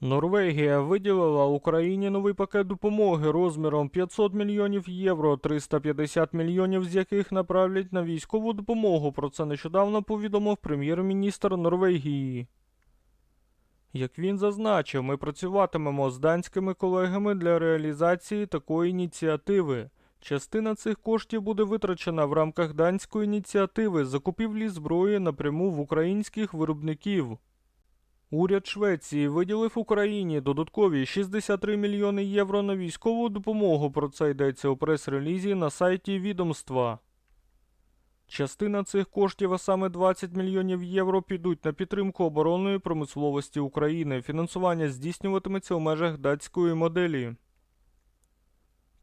Норвегія виділила Україні новий пакет допомоги розміром 500 мільйонів євро, 350 мільйонів з яких направлять на військову допомогу. Про це нещодавно повідомив прем'єр-міністр Норвегії. Як він зазначив, ми працюватимемо з данськими колегами для реалізації такої ініціативи. Частина цих коштів буде витрачена в рамках данської ініціативи закупівлі зброї напряму в українських виробників. Уряд Швеції виділив Україні додаткові 63 мільйони євро на військову допомогу. Про це йдеться у прес-релізі на сайті відомства. Частина цих коштів, а саме 20 мільйонів євро, підуть на підтримку оборонної промисловості України. Фінансування здійснюватиметься у межах датської моделі.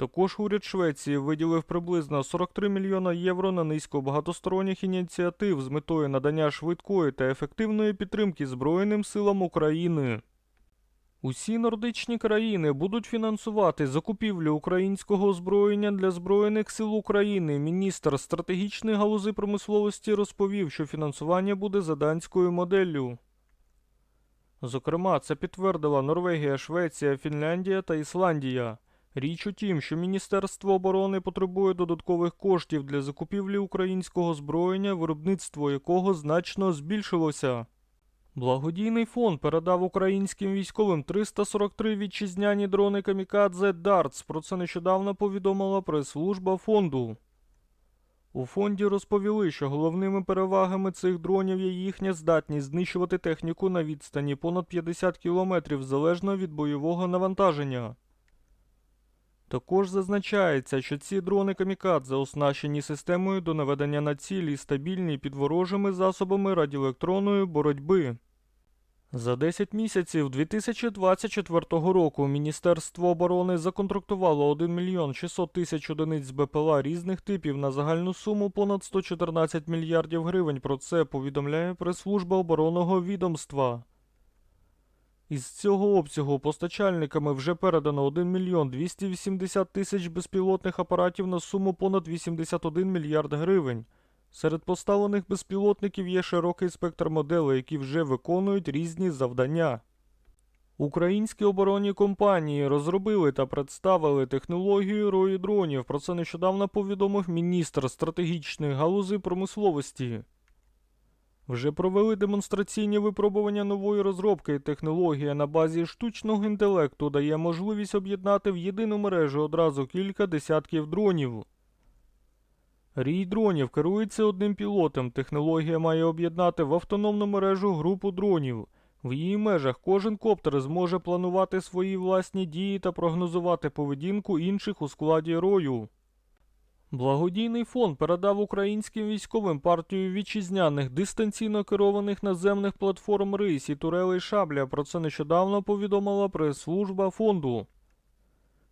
Також уряд Швеції виділив приблизно 43 мільйона євро на низку багатосторонніх ініціатив з метою надання швидкої та ефективної підтримки Збройним силам України. Усі нордичні країни будуть фінансувати закупівлю українського озброєння для Збройних сил України. Міністр стратегічної галузи промисловості розповів, що фінансування буде за данською моделлю. Зокрема, це підтвердила Норвегія, Швеція, Фінляндія та Ісландія. Річ у тім, що Міністерство оборони потребує додаткових коштів для закупівлі українського озброєння, виробництво якого значно збільшилося. Благодійний фонд передав українським військовим 343 вітчизняні дрони Камікадзе Дартс. Про це нещодавно повідомила прес-служба фонду. У фонді розповіли, що головними перевагами цих дронів є їхня здатність знищувати техніку на відстані понад 50 кілометрів залежно від бойового навантаження. Також зазначається, що ці дрони камікадзе оснащені системою до наведення на цілі стабільні під ворожими засобами радіоелектронної боротьби. За 10 місяців 2024 року Міністерство оборони законтрактувало 1 мільйон 600 тисяч одиниць БПЛА різних типів на загальну суму понад 114 мільярдів гривень. Про це повідомляє прес-служба оборонного відомства. Із цього обсягу постачальниками вже передано 1 мільйон 280 тисяч безпілотних апаратів на суму понад 81 мільярд гривень. Серед поставлених безпілотників є широкий спектр моделей, які вже виконують різні завдання. Українські оборонні компанії розробили та представили технологію рої дронів. Про це нещодавно повідомив міністр стратегічної галузи промисловості. Вже провели демонстраційні випробування нової розробки. Технологія на базі штучного інтелекту дає можливість об'єднати в єдину мережу одразу кілька десятків дронів. Рій дронів керується одним пілотом. Технологія має об'єднати в автономну мережу групу дронів. В її межах кожен коптер зможе планувати свої власні дії та прогнозувати поведінку інших у складі рою. Благодійний фонд передав українським військовим партію вітчизняних дистанційно керованих наземних платформ Рись і турелей Шабля. Про це нещодавно повідомила прес-служба фонду.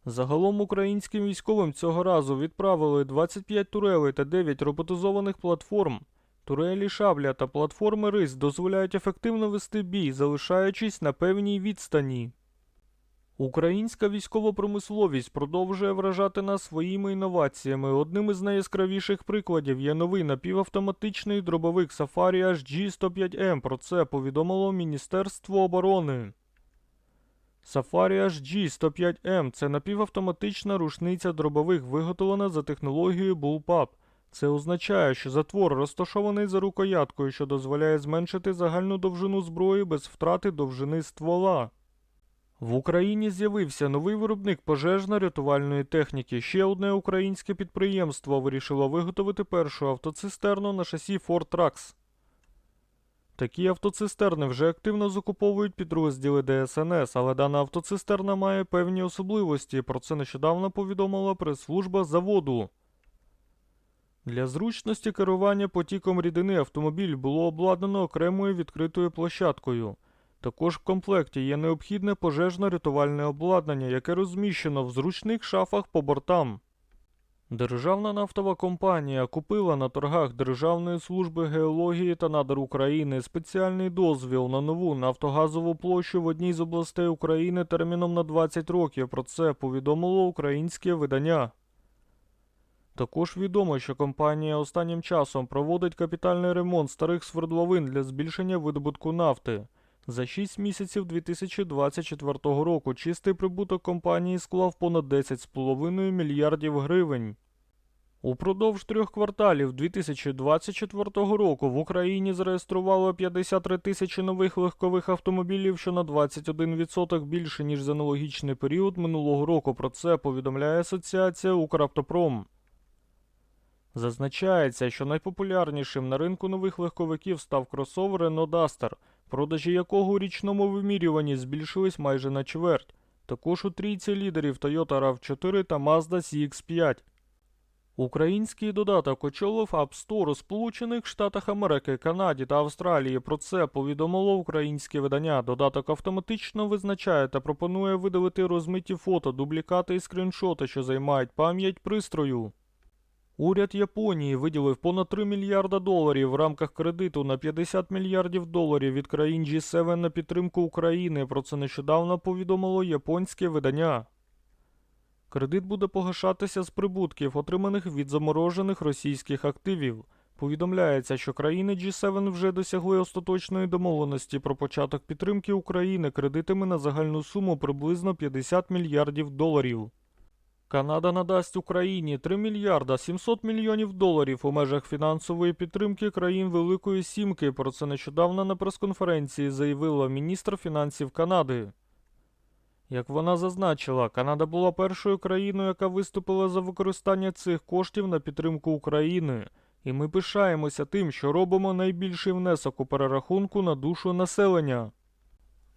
Загалом українським військовим цього разу відправили 25 турелей та 9 роботизованих платформ. Турелі Шабля та платформи Рись дозволяють ефективно вести бій, залишаючись на певній відстані. Українська військова промисловість продовжує вражати нас своїми інноваціями. Одним із найяскравіших прикладів є новий напівавтоматичний дробовик Safari HG105M. Про це повідомило Міністерство оборони. Safari HG105M це напівавтоматична рушниця дробових, виготовлена за технологією Bullpup. Це означає, що затвор розташований за рукояткою, що дозволяє зменшити загальну довжину зброї без втрати довжини ствола. В Україні з'явився новий виробник пожежно-рятувальної техніки. Ще одне українське підприємство вирішило виготовити першу автоцистерну на шасі Ford Trax. Такі автоцистерни вже активно закуповують підрозділи ДСНС, але дана автоцистерна має певні особливості. Про це нещодавно повідомила прес-служба заводу. Для зручності керування потіком рідини автомобіль було обладнано окремою відкритою площадкою. Також в комплекті є необхідне пожежно-рятувальне обладнання, яке розміщено в зручних шафах по бортам. Державна нафтова компанія купила на торгах Державної служби геології та надр України спеціальний дозвіл на нову нафтогазову площу в одній з областей України терміном на 20 років. Про це повідомило українське видання. Також відомо, що компанія останнім часом проводить капітальний ремонт старих свердловин для збільшення видобутку нафти. За 6 місяців 2024 року чистий прибуток компанії склав понад 10,5 мільярдів гривень. Упродовж трьох кварталів 2024 року в Україні зареєструвало 53 тисячі нових легкових автомобілів, що на 21% більше, ніж за аналогічний період минулого року. Про це повідомляє Асоціація Укравтопром. Зазначається, що найпопулярнішим на ринку нових легковиків став кросовер Duster, продажі якого у річному вимірюванні збільшились майже на чверть. Також у трійці лідерів Toyota RAV4 та Mazda CX-5. Український додаток очолив App Store у Сполучених Штатах Америки, Канаді та Австралії. Про це повідомило українське видання. Додаток автоматично визначає та пропонує видалити розмиті фото, дублікати і скріншоти, що займають пам'ять пристрою. Уряд Японії виділив понад 3 мільярда доларів в рамках кредиту на 50 мільярдів доларів від країн G7 на підтримку України. Про це нещодавно повідомило японське видання. Кредит буде погашатися з прибутків, отриманих від заморожених російських активів. Повідомляється, що країни G7 вже досягли остаточної домовленості про початок підтримки України кредитами на загальну суму приблизно 50 мільярдів доларів. Канада надасть Україні 3 мільярда 700 мільйонів доларів у межах фінансової підтримки країн Великої Сімки. Про це нещодавно на прес-конференції заявила міністр фінансів Канади. Як вона зазначила, Канада була першою країною, яка виступила за використання цих коштів на підтримку України, і ми пишаємося тим, що робимо найбільший внесок у перерахунку на душу населення.